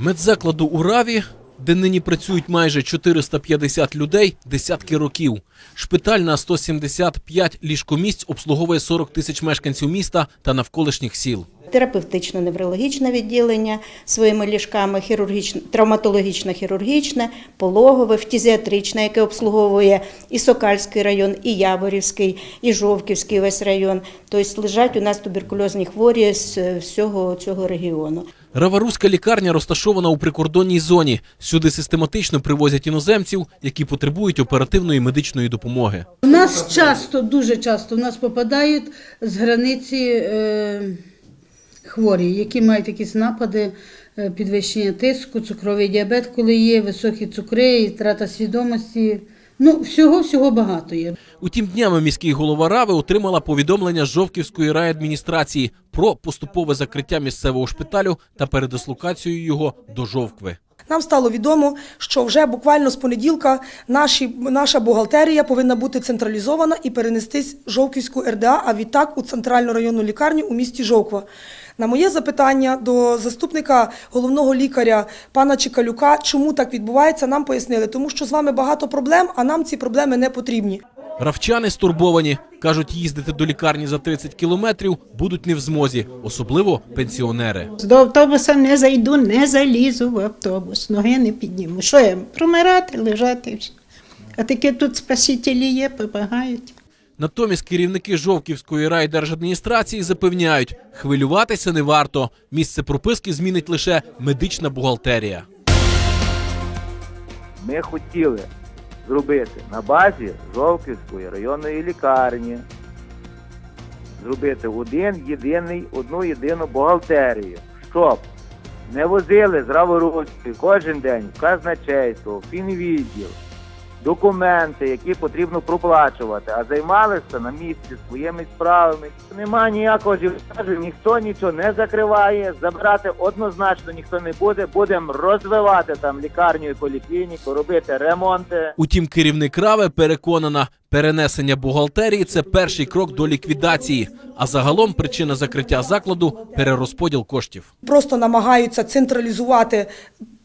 Медзакладу у Раві, де нині працюють майже 450 людей, десятки років. Шпиталь на 175 ліжкомісць обслуговує 40 тисяч мешканців міста та навколишніх сіл. Терапевтично-неврологічне відділення своїми ліжками, хірургічне, травматологічно-хірургічне, пологове, фтізіатричне, яке обслуговує і Сокальський район, і Яворівський, і Жовківський весь район. Тобто лежать у нас туберкульозні хворі з всього цього регіону. Раваруська лікарня розташована у прикордонній зоні. Сюди систематично привозять іноземців, які потребують оперативної медичної допомоги. У нас часто, дуже часто, у нас попадають з границі е, хворі, які мають якісь напади, е, підвищення тиску, цукровий діабет, коли є, високі цукри, і втрата свідомості. Ну, всього-всього багато є. Утім, днями міський голова Рави отримала повідомлення з Жовківської райадміністрації про поступове закриття місцевого шпиталю та передислокацію його до Жовкви. Нам стало відомо, що вже буквально з понеділка наші, наша бухгалтерія повинна бути централізована і перенестись в Жовківську РДА, а відтак у центральну районну лікарню у місті Жовква. На моє запитання до заступника головного лікаря пана Чекалюка, чому так відбувається, нам пояснили, тому що з вами багато проблем, а нам ці проблеми не потрібні. Равчани стурбовані. Кажуть, їздити до лікарні за 30 кілометрів будуть не в змозі, особливо пенсіонери. До автобуса не зайду, не залізу в автобус, ноги не підніму. Що я промирати, лежати? А таке тут спасителі є, допомагають. Натомість керівники Жовківської райдержадміністрації запевняють, хвилюватися не варто. Місце прописки змінить лише медична бухгалтерія. ми хотіли зробити на базі Жовківської районної лікарні, зробити один єдиний, одну єдину бухгалтерію, щоб не возили з Раворуцької кожен день в казначейство, в фінвідділ, документи, які потрібно проплачувати, а займалися на місці своїми справами. Нема ніякого ажіотажу, ніхто нічого не закриває, забирати однозначно ніхто не буде. Будемо розвивати там лікарню і поліклініку, робити ремонти. Утім, керівник Рави переконана, перенесення бухгалтерії це перший крок до ліквідації. А загалом причина закриття закладу перерозподіл коштів. Просто намагаються централізувати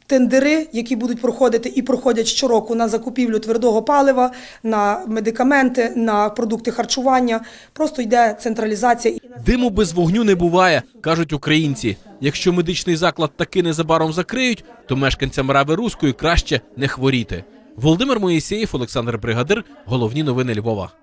тендери, які будуть проходити і проходять щороку на закупівлю твердого палива, на медикаменти, на продукти харчування. Просто йде централізація. Диму без вогню не буває, кажуть українці. Якщо медичний заклад таки незабаром закриють, то мешканцям Рави Руської краще не хворіти. Володимир Моїсеєв, Олександр Бригадир. Головні новини Львова.